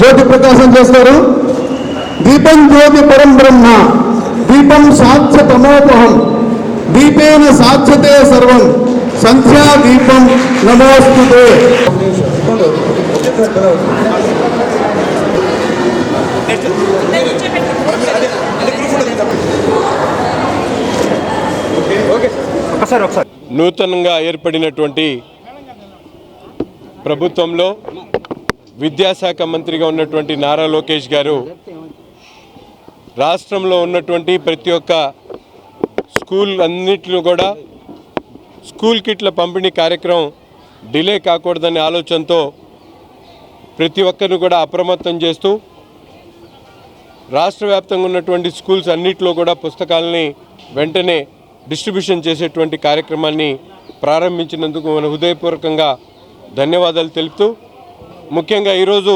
జ్యోతి ప్రకాశం చేస్తారు. దీపం జ్యోతి పరం బ్రహ్మ. దీపం సాధ్య తమోపహం. దీపేన సాధ్యతే సర్వం. సంధ్యా దీపం నమోస్తుతే. ఒకసారి నూతనంగా ఏర్పడినటువంటి ప్రభుత్వంలో విద్యాశాఖ మంత్రిగా ఉన్నటువంటి నారా లోకేష్ గారు రాష్ట్రంలో ఉన్నటువంటి ప్రతి ఒక్క స్కూల్ అన్నిటిలో కూడా స్కూల్ కిట్ల పంపిణీ కార్యక్రమం డిలే కాకూడదనే ఆలోచనతో ప్రతి ఒక్కరిని కూడా అప్రమత్తం చేస్తూ రాష్ట్ర వ్యాప్తంగా ఉన్నటువంటి స్కూల్స్ అన్నిటిలో కూడా పుస్తకాలని వెంటనే డిస్ట్రిబ్యూషన్ చేసేటువంటి కార్యక్రమాన్ని ప్రారంభించినందుకు మన హృదయపూర్వకంగా ధన్యవాదాలు తెలుపుతూ ముఖ్యంగా ఈరోజు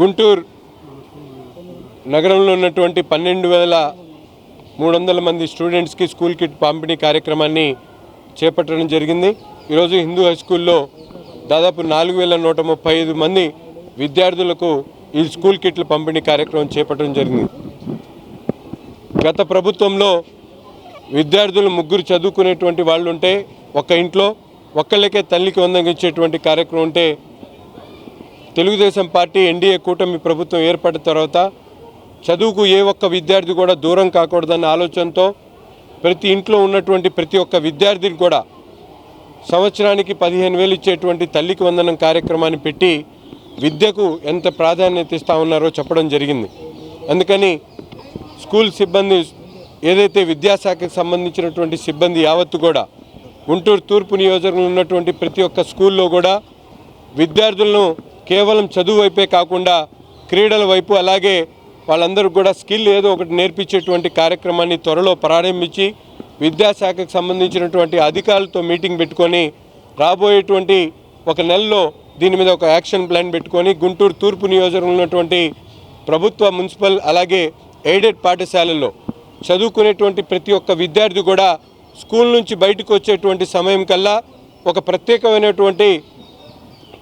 గుంటూరు నగరంలో ఉన్నటువంటి పన్నెండు వేల మూడు వందల మంది స్టూడెంట్స్కి స్కూల్ కిట్ పంపిణీ కార్యక్రమాన్ని చేపట్టడం జరిగింది. ఈరోజు హిందూ హై స్కూల్లో దాదాపు నాలుగు వేల నూట ముప్పై ఐదు మంది విద్యార్థులకు ఈ స్కూల్ కిట్ల పంపిణీ కార్యక్రమం చేపట్టడం జరిగింది. గత ప్రభుత్వంలో విద్యార్థులు ముగ్గురు చదువుకునేటువంటి వాళ్ళు ఉంటే ఒక ఇంట్లో ఒక్కళ్ళకే తల్లికి వందగించేటువంటి కార్యక్రమం ఉంటే తెలుగుదేశం పార్టీ ఎన్డీఏ కూటమి ప్రభుత్వం ఏర్పడిన తర్వాత చదువుకు ఏ ఒక్క విద్యార్థి కూడా దూరం కాకూడదన్న ఆలోచనతో ప్రతి ఇంట్లో ఉన్నటువంటి ప్రతి ఒక్క విద్యార్థిని కూడా సంవత్సరానికి పదిహేను వేలు ఇచ్చేటువంటి తల్లికి వందనం కార్యక్రమాన్ని పెట్టి విద్యకు ఎంత ప్రాధాన్యత ఇస్తా ఉన్నారో చెప్పడం జరిగింది. అందుకని స్కూల్ సిబ్బంది ఏదైతే విద్యాశాఖకు సంబంధించినటువంటి సిబ్బంది యావత్తు కూడా గుంటూరు తూర్పు నియోజకవర్గంలో ఉన్నటువంటి ప్రతి ఒక్క స్కూల్లో కూడా విద్యార్థులను కేవలం చదువు వైపే కాకుండా క్రీడల వైపు అలాగే వాళ్ళందరూ కూడా స్కిల్ ఏదో ఒకటి నేర్పించేటువంటి కార్యక్రమాన్ని త్వరలో ప్రారంభించి విద్యాశాఖకు సంబంధించినటువంటి అధికారులతో మీటింగ్ పెట్టుకొని రాబోయేటువంటి ఒక నెలలో దీని మీద ఒక యాక్షన్ ప్లాన్ పెట్టుకొని గుంటూరు తూర్పు నియోజకవర్గంలో ఉన్నటువంటి ప్రభుత్వ మున్సిపల్ అలాగే ఎయిడెడ్ పాఠశాలల్లో చదువుకునేటువంటి ప్రతి ఒక్క విద్యార్థి కూడా స్కూల్ నుంచి బయటకు వచ్చేటువంటి సమయం కల్లా ఒక ప్రత్యేకమైనటువంటి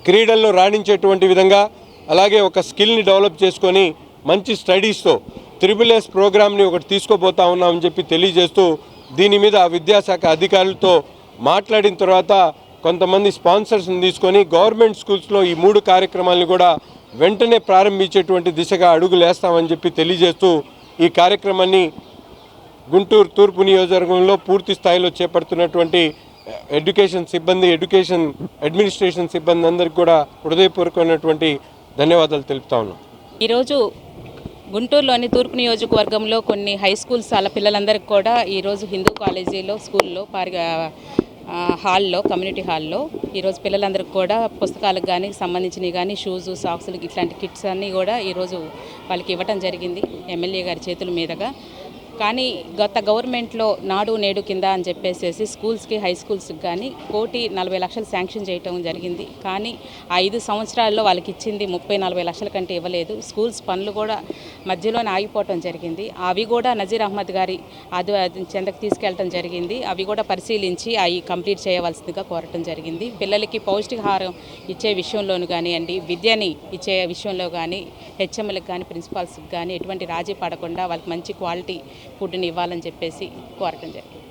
క్రీడల్లో రాణించేటువంటి విధంగా అలాగే ఒక స్కిల్ని డెవలప్ చేసుకొని మంచి స్టడీస్తో త్రిబుల్ ఎస్ ప్రోగ్రామ్ని ఒకటి తీసుకోబోతా ఉన్నామని చెప్పి తెలియజేస్తూ దీని మీద ఆ విద్యాశాఖ అధికారులతో మాట్లాడిన తర్వాత కొంతమంది స్పాన్సర్స్ని తీసుకొని గవర్నమెంట్ స్కూల్స్లో ఈ మూడు కార్యక్రమాలను కూడా వెంటనే ప్రారంభించేటువంటి దిశగా అడుగులు వేస్తామని చెప్పి తెలియజేస్తూ ఈ కార్యక్రమాన్ని గుంటూరు తూర్పు నియోజకవర్గంలో పూర్తి స్థాయిలో చేపడుతున్నటువంటి ఎడ్యుకేషన్ సిబ్బంది ఎడ్యుకేషన్ అడ్మినిస్ట్రేషన్ సిబ్బంది అందరికీ కూడా హృదయపూర్వకమైనటువంటి ధన్యవాదాలు తెలుపుతా ఉన్నాం. ఈరోజు గుంటూరులోని తూర్పు నియోజకవర్గంలో కొన్ని హై స్కూల్స్ అలా పిల్లలందరికీ కూడా ఈరోజు హిందూ కాలేజీలో స్కూల్లో పారి హాల్లో కమ్యూనిటీ హాల్లో ఈరోజు పిల్లలందరికీ కూడా పుస్తకాలకు కానీ సంబంధించినవి కానీ షూస్ సాక్స్లు ఇట్లాంటి కిట్స్ అన్నీ కూడా ఈరోజు వాళ్ళకి ఇవ్వటం జరిగింది. ఎమ్మెల్యే గారి చేతుల మీదుగా కానీ గత గవర్నమెంట్లో నాడు నేడు కింద అని చెప్పేసేసి స్కూల్స్కి హై స్కూల్స్కి కానీ కోటి నలభై లక్షలు శాంక్షన్ చేయటం జరిగింది. కానీ ఆ ఐదు సంవత్సరాల్లో వాళ్ళకి ఇచ్చింది ముప్పై నలభై లక్షల కంటే ఇవ్వలేదు. స్కూల్స్ పనులు కూడా మధ్యలోనే ఆగిపోవటం జరిగింది. అవి కూడా నజీర్ అహ్మద్ గారి అది చెందకు తీసుకెళ్ళటం జరిగింది. అవి కూడా పరిశీలించి అవి కంప్లీట్ చేయవలసిందిగా కోరటం జరిగింది. పిల్లలకి పౌష్టికాహారం ఇచ్చే విషయంలోనూ కానివ్వండి విద్యని ఇచ్చే విషయంలో కానీ హెచ్ఎంలకు కానీ ప్రిన్సిపాల్స్కి కానీ ఎటువంటి రాజీ పడకుండా వాళ్ళకి మంచి క్వాలిటీ ఫుడ్ని ఇవ్వాలని చెప్పేసి కోరటం జరిగింది.